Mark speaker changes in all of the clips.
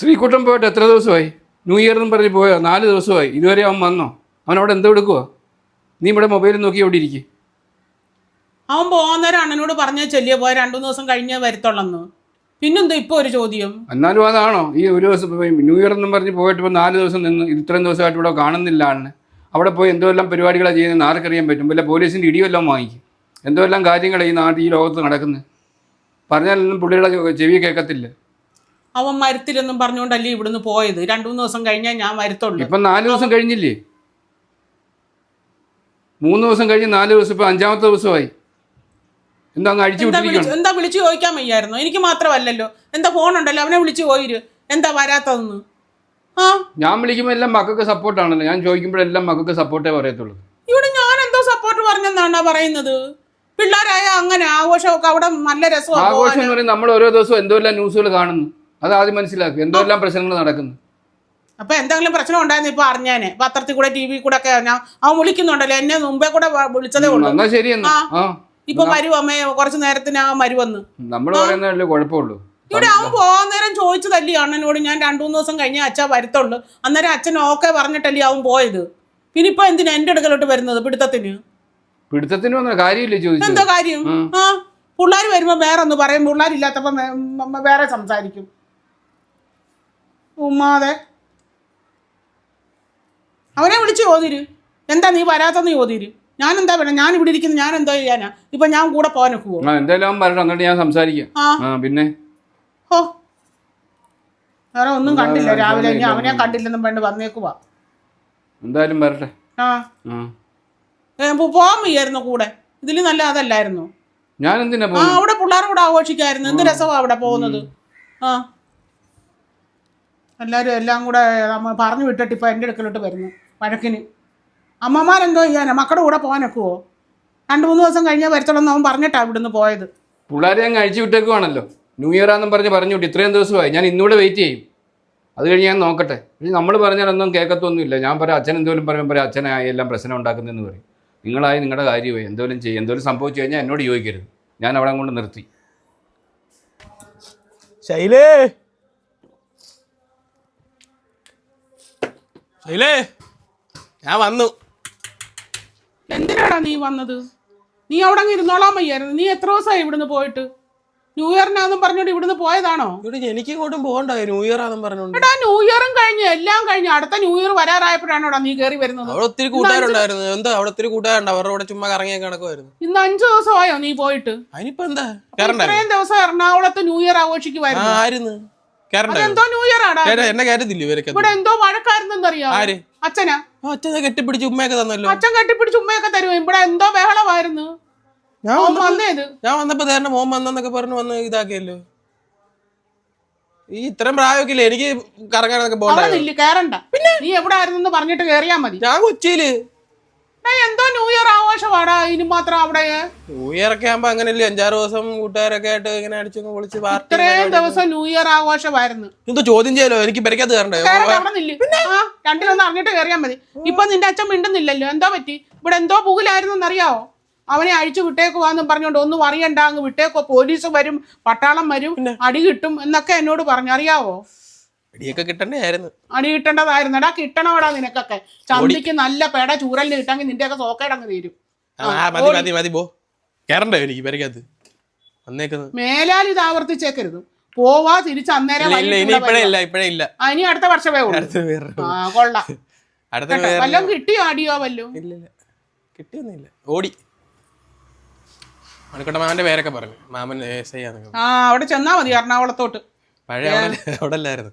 Speaker 1: ശ്രീകുട്ടൻ പോയിട്ട് എത്ര ദിവസമായി? ന്യൂ ഇയർ എന്നും പറഞ്ഞ് പോയോ? നാല് ദിവസമായി. ഇതുവരെ അവൻ വന്നോ? അവൻ അവിടെ എന്തോ എടുക്കുവോ? നീ ഇവിടെ മൊബൈൽ നോക്കി അവിടെ ഇരിക്കും?
Speaker 2: അവൻ പോകുന്നേരം അണ്ണനോട് പറഞ്ഞ ചെല്ലിയ പോയ. രണ്ടു ദിവസം കഴിഞ്ഞേ വരത്തുള്ളന്ന്. പിന്നെന്താ ഇപ്പൊ ഒരു ചോദ്യം?
Speaker 1: എന്നാലും അതാണോ? ഈ ഒരു ദിവസം ന്യൂ ഇയർ എന്നും പറഞ്ഞ് പോയിട്ട് ഇപ്പോൾ നാല് ദിവസം നിന്ന് ഇത്രയും ദിവസമായിട്ട് ഇവിടെ കാണുന്നില്ല ആണ് അവിടെ പോയി എന്തോല്ലാം പരിപാടികളാണ് ചെയ്യുന്നത് ആർക്കറിയാൻ പറ്റും? വല്ല പോലീസിന്റെ ഇടിയെല്ലാം വാങ്ങിക്കും. എന്തോല്ലാം കാര്യങ്ങളാണ് ഈ നാട്ടിൽ ഈ ലോകത്ത് നടക്കുന്നത് പറഞ്ഞാലൊന്നും പുള്ളികളെ ചെവി കേൾക്കത്തില്ല.
Speaker 2: അവൻ മരുത്തില്ലെന്നും പറഞ്ഞുകൊണ്ടല്ലേ ഇവിടുന്ന് പോയത്? രണ്ടു മൂന്ന് ദിവസം കഴിഞ്ഞാൽ ഞാൻ മരുത്തുള്ളൂ.
Speaker 1: ഇപ്പൊ നാല് ദിവസം കഴിഞ്ഞില്ലേ? മൂന്ന് ദിവസം കഴിഞ്ഞ് നാല് ദിവസം ഇപ്പൊ അഞ്ചാമത്തെ ദിവസമായി. എന്താ അഴിച്ചു
Speaker 2: എന്താ വിളിച്ച് എന്താ വിളിച്ചു ചോദിക്കാൻ വയ്യായിരുന്നു. എനിക്ക് മാത്രമല്ലല്ലോ. എന്താ ഫോൺ ഉണ്ടല്ലോ? അവനെ വിളിച്ചു പോയിരു. എന്താ വരാത്തതെന്ന്? ആ?
Speaker 1: ഞാൻ വിളിക്കുമ്പോൾ എല്ലാം മക്കൾക്ക് സപ്പോർട്ടാണല്ലോ ഞാൻ ചോദിക്കുമ്പോഴെല്ലാം മക്കൾക്ക് സപ്പോർട്ടേ പറയത്തുള്ളൂ.
Speaker 2: ഇവിടെ ഞാൻ എന്തോ സപ്പോർട്ട് പറഞ്ഞെന്നാണ് പറയുന്നത്? പിള്ളേരായ അങ്ങനെ ആഘോഷമൊക്കെ അവിടെ നല്ല രസമാണ്
Speaker 1: ആഘോഷം എന്ന് പറയുന്നത് നമ്മൾ ഓരോ ദിവസവും എന്തോ ന്യൂസുകൾ കാണുന്നു. അത് ആദ്യം മനസ്സിലാക്കുക. എന്തെല്ലാം പ്രശ്നങ്ങൾ നടക്കുന്നു.
Speaker 2: അപ്പൊ എന്തെങ്കിലും പ്രശ്നം ഉണ്ടായിരുന്നു ഇപ്പൊ അറിഞ്ഞേനെ. പത്രത്തിൽ കൂടെ ടി വി കൂടെ ഒക്കെ അറിഞ്ഞാ അവൻ വിളിക്കുന്നുണ്ടല്ലോ. എന്നെ മുമ്പേ കൂടെ വിളിച്ചതേ ഉള്ളൂ.
Speaker 1: എന്നാ ശരി എന്നാ. ആ.
Speaker 2: ഇപ്പൊ വരും അമ്മേ. കുറച്ച് നേരത്തിന് ആ മരുവന്ന്
Speaker 1: നമ്മൾ പറയുന്നതല്ലേ കുഴപ്പമുള്ളൂ.
Speaker 2: ഇവിടെ അവൻ പോകാൻ നേരം ചോദിച്ചതല്ലേ അണ്ണനോട്? ഞാൻ രണ്ടു മൂന്ന് ദിവസം കഴിഞ്ഞ അച്ഛാ വരത്തുള്ളൂ. അന്നേരം അച്ഛൻ ഓക്കെ പറഞ്ഞിട്ടല്ലേ അവൻ പോയത്. പിന്നെ ഇപ്പൊ എന്തിനാ എന്റെ അടുക്കലോട്ട് വരുന്നത് പിടുത്തത്തിന്?
Speaker 1: പിടുത്തത്തിന് വന്ന കാര്യമില്ലേ
Speaker 2: എന്താ കാര്യം. ആ. പിള്ളേർ വരുമ്പോ വേറെ ഒന്ന് പറയും. പിള്ളേരില്ലാത്തപ്പോ വേ- വേറെ സംസാരിക്കും. ഉമ്മാതെ. അവനെ വിളിച്ച് ചോദിര്. എന്താ നീ വരാത്തെന്ന് ചോദിര്. ഞാൻ എന്താ വേണം ഞാൻ ഇവിടെ ഇരിക്കുന്നു. ഞാൻ എന്താ ചെയ്യാനാ? ഇപ്പൊ ഞാൻ കൂടെ പോകാൻ
Speaker 1: പോകും. എന്തായാലും അവൻ അങ്ങോട്ട് ഞാൻ സംസാരിക്കാം. പിന്നെ?
Speaker 2: ഓ വേറെ ഒന്നും കണ്ടില്ല. രാവിലെ ഇനി അവനെ കണ്ടില്ലെന്നും വേണ്ടി വന്നേക്കുവാ
Speaker 1: എന്തായാലും വരട്ടെ.
Speaker 2: ആ. പോകാൻ വയ്യായിരുന്നു കൂടെ. ഇതിൽ നല്ല അതല്ലായിരുന്നു.
Speaker 1: ഞാൻ എന്തിനാ
Speaker 2: അവിടെ പിള്ളേർ കൂടെ ആഘോഷിക്കായിരുന്നു. എന്ത് രസമാണ് അവിടെ പോകുന്നത്? ആ. എല്ലാവരും എല്ലാം കൂടെ പറഞ്ഞു വിട്ടിട്ട് ഇപ്പോൾ എന്റെ അടുക്കലോട്ട് വരുന്നു വഴക്കിന്. അമ്മമാരെന്തോ ചെയ്യാനാ? മക്കളുടെ കൂടെ പോകാൻ ഒക്കുവോ? രണ്ട് മൂന്ന് ദിവസം കഴിഞ്ഞാൽ വരത്തുള്ളൂ എന്ന് അവൻ പറഞ്ഞിട്ടാണ് ഇവിടുന്ന് പോയത്.
Speaker 1: പിള്ളേരെ ഞാൻ കഴിച്ചു വിട്ടേക്കുവാണല്ലോ. ന്യൂ ഇയർ ആണെന്നും പറഞ്ഞ് പറഞ്ഞു വിട്ടു. ഇത്രയും ദിവസമായി. ഞാൻ ഇന്നുകൂടെ വെയിറ്റ് ചെയ്യും. അത് കഴിഞ്ഞ് ഞാൻ നോക്കട്ടെ. ഇനി നമ്മൾ പറഞ്ഞാലൊന്നും കേൾക്കത്തൊന്നുമില്ല. ഞാൻ പറയാം അച്ഛൻ എന്തെങ്കിലും പറയുമ്പോൾ പറയാം അച്ഛനായി എല്ലാം പ്രശ്നം ഉണ്ടാക്കുന്നതെന്ന് പറയും. നിങ്ങളായി നിങ്ങളുടെ കാര്യമായി. എന്തോലും ചെയ്യും. എന്തോലും സംഭവിച്ചു കഴിഞ്ഞാൽ എന്നോട് ചോദിക്കരുത് ഞാൻ അവിടെ കൊണ്ട് നിർത്തി.
Speaker 3: ശൈലേ! ശൈലേ ഞാൻ വന്നു.
Speaker 2: എന്തിനാടാ നീ വന്നത്? നീ അവിടെ അങ്ങ് ഇരുന്നോളാൻ വയ്യായിരുന്നു. നീ എത്ര ദിവസമായി ഇവിടുന്ന് പോയിട്ട്? ന്യൂ ഇയറിനാന്നും പറഞ്ഞോണ്ട് ഇവിടുന്ന് പോയതാണോ?
Speaker 3: ഇവിടെ എനിക്ക് ഇങ്ങോട്ടും പോകണ്ടായി. ന്യൂ ഇയർ ആണെന്ന് പറഞ്ഞോണ്ട്
Speaker 2: എടാ ന്യൂ ഇയറും കഴിഞ്ഞ് എല്ലാം കഴിഞ്ഞു അടുത്ത ന്യൂ ഇയർ വരാറായപ്പോഴാണോടാ നീ കയറി വരുന്നത്?
Speaker 3: അവിടെ ഒത്തിരി കൂട്ടുകാരുണ്ടായിരുന്നു. എന്താ അവിടെ ഒത്തിരി കൂട്ടുകാരുണ്ട്? അവരുടെ കൂടെ ചുമ്മാ കറങ്ങിയൊക്കെ നടക്കുമായിരുന്നു
Speaker 2: ഇന്ന് അഞ്ചു ദിവസമായോ നീ പോയിട്ട്?
Speaker 3: അതിനിപ്പോ എന്താ?
Speaker 2: ഇത്രയും ദിവസം എറണാകുളത്ത് ന്യൂ ഇയർ ആഘോഷിക്കുമായിരുന്നു
Speaker 3: ആയിരുന്നു.
Speaker 2: അതെന്തോ ന്യൂ ഇയർ
Speaker 3: എന്നെ കയറ്റത്തില്ല ഇവരൊക്കെ?
Speaker 2: ഇവിടെ എന്തോ
Speaker 3: ആര്?
Speaker 2: അച്ഛനാ.
Speaker 3: കെട്ടിപ്പിടിച്ച് ഉമ്മയൊക്കെ തന്നല്ലോ.
Speaker 2: അച്ഛൻ കെട്ടിപ്പിടിച്ച് ഉമ്മയൊക്കെ തരും ഇവിടെ എന്തോ ബഹളമായിരുന്നു.
Speaker 3: ഞാൻ ഞാൻ വന്നപ്പോ മോൻ വന്നെന്നൊക്കെ പറഞ്ഞു വന്ന് ഇതാക്കിയല്ലോ. ഈ ഇത്രയും പ്രായമൊക്കെ ഇല്ലേ എനിക്ക് കറങ്ങാനൊക്കെ
Speaker 2: പിന്നെ? നീ എവിടെ ആയിരുന്നു പറഞ്ഞിട്ട് കേറിയാ മതി.
Speaker 3: ഞാൻ
Speaker 2: കൊച്ചിയിൽ. എന്തോ ന്യൂ ഇയർ ഇനി മാത്രം അവിടെ
Speaker 3: ന്യൂ ഇയർ ഒക്കെ ആകുമ്പോ അങ്ങനെയല്ലേ? അഞ്ചാറ് ദിവസം കൂട്ടുകാരൊക്കെ ആയിട്ട് ഇങ്ങനെ അടിച്ചു വിളിച്ച്
Speaker 2: ഇത്രയും ദിവസം ന്യൂ ഇയർ ആഘോഷമായിരുന്നു.
Speaker 3: എന്തോ ചോദ്യം ചെയ്യലോ? എനിക്ക് പെരക്കത്ത് കയറണ്ടേ?
Speaker 2: രണ്ടിലൊന്നും അറിഞ്ഞിട്ട് കയറിയാൽ മതി. ഇപ്പൊ നിന്റെ അച്ഛൻ മിണ്ടുന്നില്ലല്ലോ. എന്തോ പറ്റി? ഇവിടെ എന്തോ പുകിലായിരുന്നു എന്നറിയാവോ അവനെ അഴിച്ചു വിട്ടേക്കുവാന്നും പറഞ്ഞോണ്ട് ഒന്നും അറിയണ്ട അങ്ങ് വിട്ടേക്കോ. പോലീസ് വരും പട്ടാളം വരും അടി കിട്ടും എന്നൊക്കെ എന്നോട് പറഞ്ഞു. അറിയാവോ?
Speaker 3: അടിയൊക്കെ കിട്ടണ്ടേ ആയിരുന്നു
Speaker 2: അടി എടാ കിട്ടണോടാ നിനക്കൊക്കെ. ചന്തിക്ക് നല്ല പേട ചൂരലിന് കിട്ടാമെങ്കിൽ നിന്റെയൊക്കെ സോക്കേടങ്ങ് തീരും.
Speaker 3: മതി മതി മതി പോ. കയറണ്ടേ എനിക്ക് പെരക്കകത്ത് വന്നേക്കുന്നത്.
Speaker 2: മേലാൽ ഇത് ആവർത്തിച്ചേക്കരുത്. പോവാ തിരിച്ച് അന്നേരം
Speaker 3: ഇല്ല ഇനി ഇപ്പഴേ ഇല്ല ഇപ്പഴേ ഇല്ല.
Speaker 2: ആ, ഇനി അടുത്ത വർഷമേ ഉള്ളൂ.
Speaker 3: അടുത്ത വേറെ
Speaker 2: ആ കൊള്ളാം.
Speaker 3: അടുത്ത
Speaker 2: കേട്ടോ
Speaker 3: വേറെ
Speaker 2: വല്ലതും കിട്ടിയോ അടിയോ വല്ലതും?
Speaker 3: ഇല്ല ഇല്ല. കിട്ടിയൊന്നുമില്ല. ഓടി. മണിക്കോട്ട മാമന്റെ പേരൊക്കെ പറഞ്ഞു. മാമൻ എസ് ഐ ആണെന്നൊക്കെ
Speaker 2: ആ അവിടെ ചെന്നാ മതി എറണാകുളത്തോട്ട്.
Speaker 3: പഴയ അവിടെ അവിടെ അല്ലായിരുന്നു.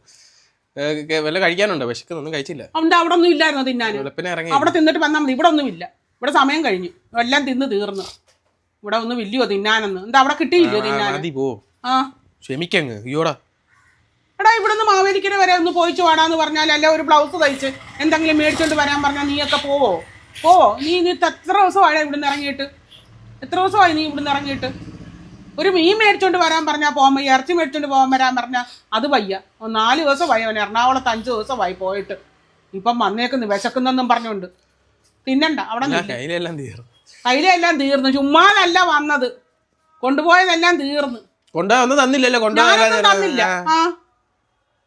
Speaker 3: ഏ, കെ- വല്ല കഴിക്കാനുണ്ടോ? വിശക്കുന്നൊന്നും കഴിച്ചില്ല.
Speaker 2: അവന്റെ അവിടെ ഒന്നും ഇല്ലായിരുന്നു തിന്നാന്
Speaker 3: വെളുപ്പിനെ ഇറങ്ങി.
Speaker 2: അവിടെ തിന്നിട്ട് വന്നാൽ മതി. ഇവിടെ ഒന്നും ഇല്ല. ഇവിടെ സമയം കഴിഞ്ഞു. എല്ലാം തിന്ന് തീർന്നു. ഇവിടെ ഒന്ന് ഇല്ലയോ തിന്നാനെന്ന്. എന്താ അവിടെ കിട്ടിയില്ലയോ തിന്നാൻ?
Speaker 3: പോ.
Speaker 2: ആ.
Speaker 3: ക്ഷമിക്കങ്ങ്. അയ്യോടാ.
Speaker 2: എടാ ഇവിടുന്ന് മാവേലിക്കര വരെ ഒന്ന് പോയിച്ചു വാടാന്ന് പറഞ്ഞാൽ അല്ല ഒരു ബ്ലൗസ് തയ്ച്ച് എന്തെങ്കിലും മേടിച്ചോണ്ട് വരാൻ പറഞ്ഞാൽ നീയൊക്കെ പോവോ? പോവോ? നീ നീ എത്ര ദിവസമായി ഇവിടുന്ന് ഇറങ്ങിയിട്ട്? എത്ര ദിവസമായി നീ ഇവിടുന്ന് ഇറങ്ങിയിട്ട്? ഒരു മീൻ മേടിച്ചോണ്ട് വരാൻ പറഞ്ഞാൽ പോകാൻ വയ്യ. ഇറച്ചി മേടിച്ചോണ്ട് പോകാൻ വരാൻ പറഞ്ഞാൽ അത് വയ്യ. നാല് ദിവസമായി അവൻ എറണാകുളത്ത് അഞ്ച് ദിവസമായി പോയിട്ട്. ഇപ്പം വന്നേക്കുന്നു വിശക്കുന്നെന്നും പറഞ്ഞുകൊണ്ട് തിന്നണ്ട അവിടെ
Speaker 3: കയ്യിലെല്ലാം തീർന്നു.
Speaker 2: കയ്യിലെല്ലാം തീർന്നു. ചുമ്മാതല്ല വന്നത്. കൊണ്ടുപോയതെല്ലാം തീർന്നു.
Speaker 3: കൊണ്ടുപോയി ഒന്നും തന്നില്ലല്ലോ
Speaker 2: തന്നില്ല. ആ.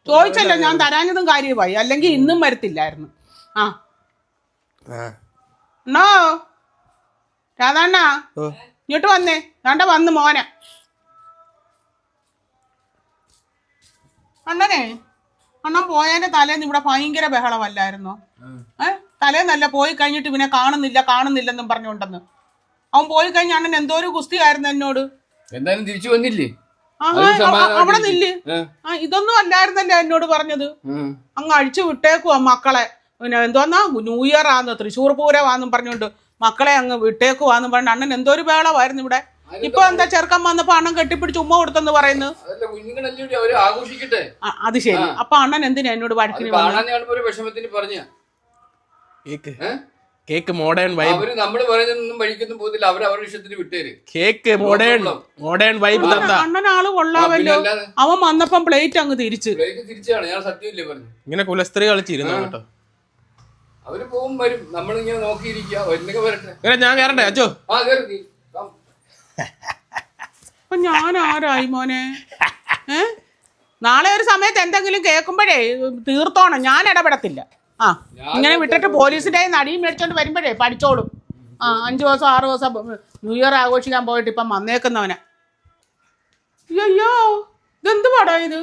Speaker 2: ചോദിച്ചല്ലോ ഞാൻ തരാഞ്ഞതും കാര്യമായി. അല്ലെങ്കിൽ ഇന്നും വരത്തില്ലായിരുന്നു. ആ. എന്നോ രാധാണ്ണ ഇങ്ങോട്ട് വന്നേ. രണ്ട വന്ന് മോന. അണ്ണനെ അണ്ണൻ പോയതിന്റെ തലേന്ന് ഇവിടെ ഭയങ്കര ബഹളമല്ലായിരുന്നോ? ഏ? തലേന്നല്ല പോയി കഴിഞ്ഞിട്ട് പിന്നെ കാണുന്നില്ല കാണുന്നില്ലെന്നും പറഞ്ഞുകൊണ്ടെന്ന്. അവൻ പോയി കഴിഞ്ഞ അണ്ണൻ എന്തോ ഒരു ഗുസ്തി ആയിരുന്നു എന്നോട്.
Speaker 1: എന്തായാലും തിരിച്ചു വന്നില്ലേ?
Speaker 2: അവിടെ? നില്ല്. ആ ഇതൊന്നും അല്ലായിരുന്നല്ലേ എന്നോട് പറഞ്ഞത്. അങ്ങ് അഴിച്ചു വിട്ടേക്കുവാ മക്കളെ. പിന്നെ എന്തോന്നാ ന്യൂ ഇയർ ആന്ന് തൃശ്ശൂർ പൂരമാന്നും പറഞ്ഞുകൊണ്ട് മക്കളെ അങ്ങ് വിട്ടേക്കുവാന്ന് പറഞ്ഞു അണ്ണൻ എന്തോ ഒരു വേളമായിരുന്നു ഇവിടെ. ഇപ്പൊ എന്താ ചെറുക്കൻ വന്നപ്പോ അണ്ണൻ കെട്ടിപ്പിടിച്ച് ഉമ്മ കൊടുത്തെന്ന് പറയുന്നു? അത് ശരി. അപ്പൊ അണ്ണൻ എന്തിനാ എന്നോട് വഴക്കിന്
Speaker 1: പറഞ്ഞ.
Speaker 3: കേക്ക്. Cake modern vibe.
Speaker 1: അവർ നമ്മൾ പറയുന്നൊന്നും വഴിക്കൊന്നും പോകുന്നില്ല അവർ അവരുടെ ഇഷ്ടത്തിന് വിട്ടേര്.
Speaker 3: കേക്ക് മോഡേൺ മോഡേൺ വൈബ് തന്ന.
Speaker 2: അണ്ണൻ ആൾ കൊള്ളാമല്ലോ അവൻ വന്നപ്പം പ്ലേറ്റ് അങ്ങ് തിരിച്ച്.
Speaker 1: പ്ലേറ്റ് തിരിച്ചാണ്. ഞാൻ സത്യമില്ലേ പറഞ്ഞു
Speaker 3: ഇങ്ങനെ കുലസ്ത്രീ കളിച്ചിരുന്നു കേട്ടോ?
Speaker 1: അവർ പോകും വരും. നമ്മളിങ്ങനെ നോക്കിയിരിക്കുക. വരുന്നൊക്കെ വരട്ടെ.
Speaker 3: ഞാൻ കയറണ്ടേ അച്ചോ
Speaker 1: ആ കേറി നീ. കം.
Speaker 2: അപ്പൊ ഞാൻ ആരായി മോനെ? നാളെ ഒരു സമയത്ത് എന്തെങ്കിലും കേൾക്കുമ്പോഴേ തീർത്തോണം. ഞാൻ ഇടപെടത്തില്ല. ആ ഇങ്ങനെ വിട്ടിട്ട് പോലീസിന്റെ നടിയും മേടിച്ചോണ്ട് വരുമ്പോഴേ പഠിച്ചോളും. ആ അഞ്ചു ദിവസം ആറു ദിവസം ന്യൂ ഇയർ ആഘോഷിക്കാൻ പോയിട്ട് ഇപ്പം വന്നേക്കുന്നവനെ. അയ്യോ ഇതെന്ത് പടാ ഇത്?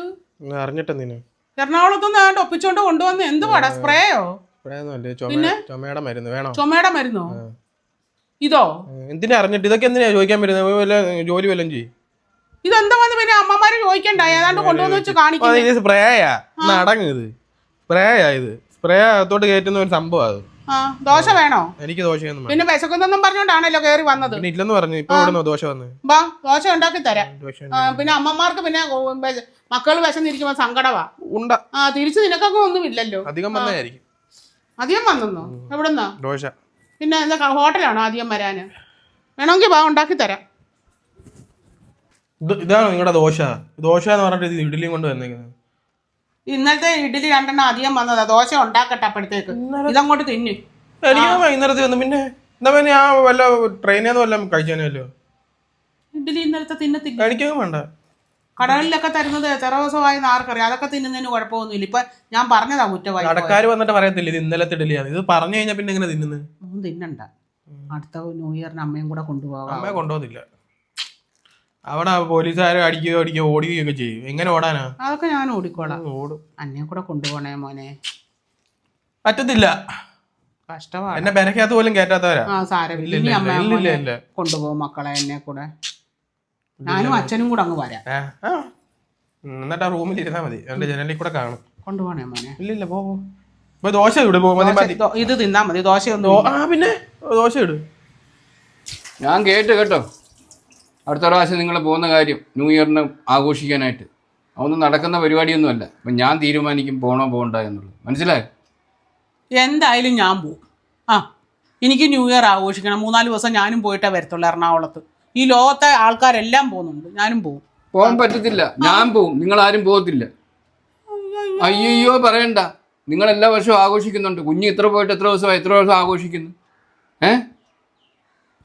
Speaker 3: അറിഞ്ഞിട്ടെന്തിനു
Speaker 2: എറണാകുളത്തുനിന്ന് ആണ്ട് ഒപ്പിച്ചോണ്ട് കൊണ്ടുവന്ന് എന്ത് പടാ സ്പ്രേയോ?
Speaker 3: ചുമയുടെ മരുന്ന് വേണോ?
Speaker 2: ചുമയുടെ മരുന്നോ? ഇതോ?
Speaker 3: എന്തിനാ അറിഞ്ഞിട്ട്? ഇതൊക്കെ എന്തിനാ ചോദിക്കാൻ പറ്റുന്നത് ജോലി വല്ലതും ചെയ്യും.
Speaker 2: ഇതെന്താ വന്ന് പിന്നെ അമ്മമാര് ചോദിക്കണ്ട? ഏതാണ്ട് കൊണ്ടുവന്ന് വെച്ച് കാണിക്കും
Speaker 3: സ്പ്രേയാ. നടങ്ങ് ഇത്. സ്പ്രേയാ ഇത്. സ്പ്രേ അകത്തോട്ട് കയറ്റുന്ന ഒരു സംഭവം അത്.
Speaker 2: ദോശ വേണോ?
Speaker 3: എനിക്ക് ദോശയൊന്നും
Speaker 2: പിന്നെ വിശക്കുന്നൊന്നും പറഞ്ഞോണ്ടാണല്ലോ കേറി വന്നത്.
Speaker 3: പിന്നെ ഇല്ലെന്ന് പറഞ്ഞു. ഇപ്പൊ ഇവിടുന്ന് ദോശ വന്ന്?
Speaker 2: ബാ ദോശ ഉണ്ടാക്കി തരാം. പിന്നെ അമ്മമാർക്ക് പിന്നെ മക്കൾ വിശന്നിരിക്കുമ്പോ സങ്കടവാ.
Speaker 3: ഉണ്ട.
Speaker 2: ആ തിരിച്ചു നിനക്കൊക്കെ ഒന്നുമില്ലല്ലോ.
Speaker 3: അധികം വന്നായിരിക്കും
Speaker 2: അധികം വന്നെന്നോ? എവിടുന്നാ?
Speaker 3: ദോശ.
Speaker 2: പിന്നെ എന്താ ഹോട്ടലാണോ ആദ്യം വരാന്? വേണമെങ്കിൽ ബാ ഉണ്ടാക്കി തരാം.
Speaker 3: ഇത് ഇതാണോ നിങ്ങളുടെ ദോശ? ദോശ എന്ന് പറഞ്ഞിട്ട് ഇഡ്ഡലിയും കൊണ്ട് വന്നേക്കുന്നത്.
Speaker 2: ഇന്നലത്തെ ഇഡ്ഡലി രണ്ടെണ്ണം അധികം വന്നതാ. ദോശ ഉണ്ടാക്കട്ടെ അപ്പോഴത്തേക്ക്. ഇതങ്ങോട്ട് തിന്നു.
Speaker 3: എനിക്ക് വൈകുന്നേരത്തെ വന്നു. പിന്നെ എന്താ പിന്നെ ഞാൻ വല്ല ട്രെയിനിൽ നിന്ന് വല്ലതും കഴിക്കാനല്ലോ?
Speaker 2: ഇഡ്ഡലി ഇന്നലത്തെ തിന്നത്തില്ല.
Speaker 3: കഴിക്കാൻ വേണ്ട.
Speaker 2: കടകളിലൊക്കെ തരുന്നത് എത്ര ദിവസമായി ആർക്കറിയാം. അതൊക്കെ തിന്നുന്നതിന് കുഴപ്പമൊന്നുമില്ല. ഇപ്പൊ ഞാൻ പറഞ്ഞതാ കുറ്റമായി
Speaker 3: കടക്കാർ വന്നിട്ട് പറയത്തില്ല ഇത് ഇന്നലത്തെ ഇഡലിയാണ് ഇത് പറഞ്ഞു കഴിഞ്ഞാൽ പിന്നെ എങ്ങനെ തിന്നുന്നത്
Speaker 2: തിന്നണ്ട. അടുത്ത ന്യൂ ഇയറിന് അമ്മയും കൂടെ കൊണ്ടുപോകാം
Speaker 3: അമ്മയെ കൊണ്ടുപോകുന്നില്ല. അവിടെ പോലീസുകാർ അടിക്കുകയോ അടിക്കുകയോ ഓടുകയോ ഒക്കെ ചെയ്യും. എങ്ങനെ ഓടാനാ?
Speaker 2: അതൊക്കെ ഞാൻ ഓടിക്കോളാം.
Speaker 3: ഓടും.
Speaker 2: അന്നെ കൂടെ കൊണ്ടുപോണേ മോനെ.
Speaker 3: പറ്റത്തില്ല.
Speaker 2: കഷ്ടമാണ്
Speaker 3: എന്നെ പെരക്കകത്ത് പോലും കയറ്റാത്തവരാ.
Speaker 2: ആ സാരമില്ല.
Speaker 3: ഇല്ല,
Speaker 2: ഇനി
Speaker 3: ഇല്ല, ഇല്ല, ഇല്ല, ഇല്ല.
Speaker 2: കൊണ്ടുപോകും മക്കളെ എന്നെ കൂടെ. ഞാനും അച്ഛനും കൂടെ അങ്ങ് വരാം.
Speaker 3: ഏ, ആ. ഉം, എന്നിട്ട് ആ റൂമിൽ ഇരുന്നാ മതി എന്റെ ജനലിൽ കൂടെ കാണും.
Speaker 2: കൊണ്ടുപോണേ മോനെ.
Speaker 3: ഇല്ല ഇല്ല പോ പോ. ഇപ്പൊ ദോശ ഇട് പോ മതി മതി.
Speaker 2: ദോ- ഇത് തിന്നാ മതി. ദോശയൊന്നും
Speaker 3: ആ പിന്നെ ദോശ ഇട്.
Speaker 1: ഞാൻ കേട്ട് കേട്ടോ. അടുത്ത പ്രാവശ്യം നിങ്ങൾ പോകുന്ന കാര്യം ന്യൂ ഇയറിന് ആഘോഷിക്കാനായിട്ട്. അതൊന്നും നടക്കുന്ന പരിപാടിയൊന്നുമല്ല. അപ്പം ഞാൻ തീരുമാനിക്കും പോണോ പോകണ്ട എന്നുള്ളത്. മനസ്സിലായോ?
Speaker 2: എന്തായാലും ഞാൻ പോകും. ആ എനിക്ക് ന്യൂ ഇയർ ആഘോഷിക്കണം. മൂന്നാൽ ദിവസം ഞാനും പോയിട്ടേ വരത്തുള്ളൂ എറണാകുളത്ത്. ഈ ലോകത്തെ ആൾക്കാരെല്ലാം പോകുന്നുണ്ട്. ഞാനും പോകും.
Speaker 1: പോകാൻ പറ്റത്തില്ല. ഞാൻ പോകും. നിങ്ങൾ ആരും പോകത്തില്ല. അയ്യോ പറയണ്ട. നിങ്ങൾ എല്ലാ വർഷവും ആഘോഷിക്കുന്നുണ്ട്. കുഞ്ഞ് ഇത്ര പോയിട്ട് എത്ര ദിവസമായി? എത്ര ദിവസം ആഘോഷിക്കുന്നു? ഏ?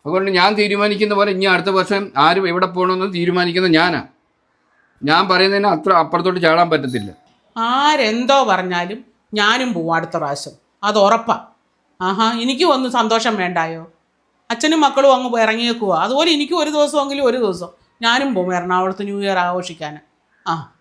Speaker 1: അതുകൊണ്ട് ഞാൻ തീരുമാനിക്കുന്ന പോലെ ഇനി അടുത്ത വർഷം ആരും എവിടെ പോകണമെന്ന് തീരുമാനിക്കുന്നത് ഞാനാണ് ഞാൻ പറയുന്നതിന് അത്ര അപ്പുറത്തോട്ട് ചാടാൻ പറ്റത്തില്ല.
Speaker 2: ആരെന്തോ പറഞ്ഞാലും ഞാനും പോവും അടുത്ത പ്രാവശ്യം. അത് ഉറപ്പാ. ആഹാ എനിക്കും ഒന്ന് സന്തോഷം വേണ്ടായോ? അച്ഛനും മക്കളും അങ്ങ് ഇറങ്ങിയേക്കുവാ. അതുപോലെ എനിക്കും ഒരു ദിവസമെങ്കിലും ഒരു ദിവസം ഞാനും പോകും എറണാകുളത്ത് ന്യൂ ഇയർ ആഘോഷിക്കാൻ ആ.